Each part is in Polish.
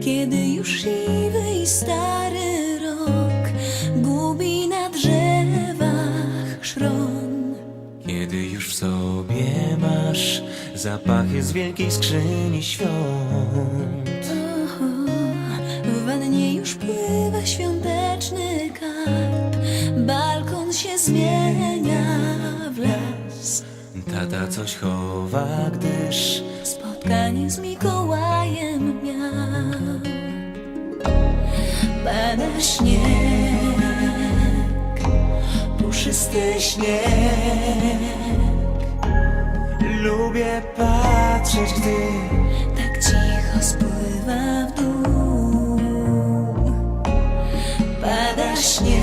Kiedy już i stary rok gubi na drzewach szron. Kiedy już w sobie masz zapachy z wielkiej skrzyni świąt Oho, w wannie już pływa świąteczny karp, balkon się zmienia w las. Tata coś chowa, gdyż Spotkanie z Mikołajem miał. Pada śnieg, puszysty śnieg. Patrzeć, gdy tak cicho spływa w dół. Pada śnieg,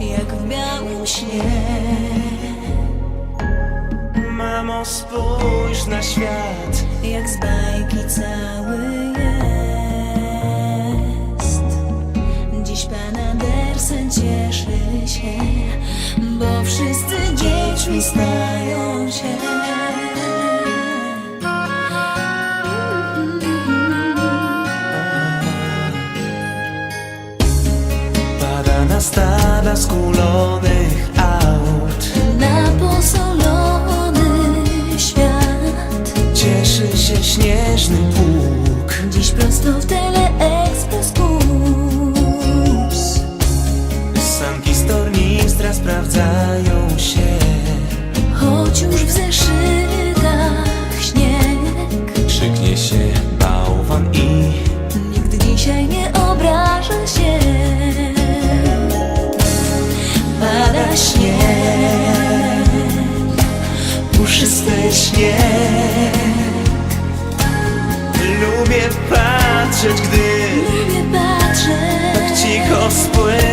jak w białym śnie. Mamo spójrz na świat Jak z bajki cały jest. Dziś pan Andersen cieszy się, bo wszyscy dziećmi stają się. Pada na stada skulonych aut. Na posolony świat. Cieszy się śnieżny pług. Dziś prosto w Teleexpress puszysty śnieg Lubię patrzeć, gdy Lubię patrzeć. cicho spływa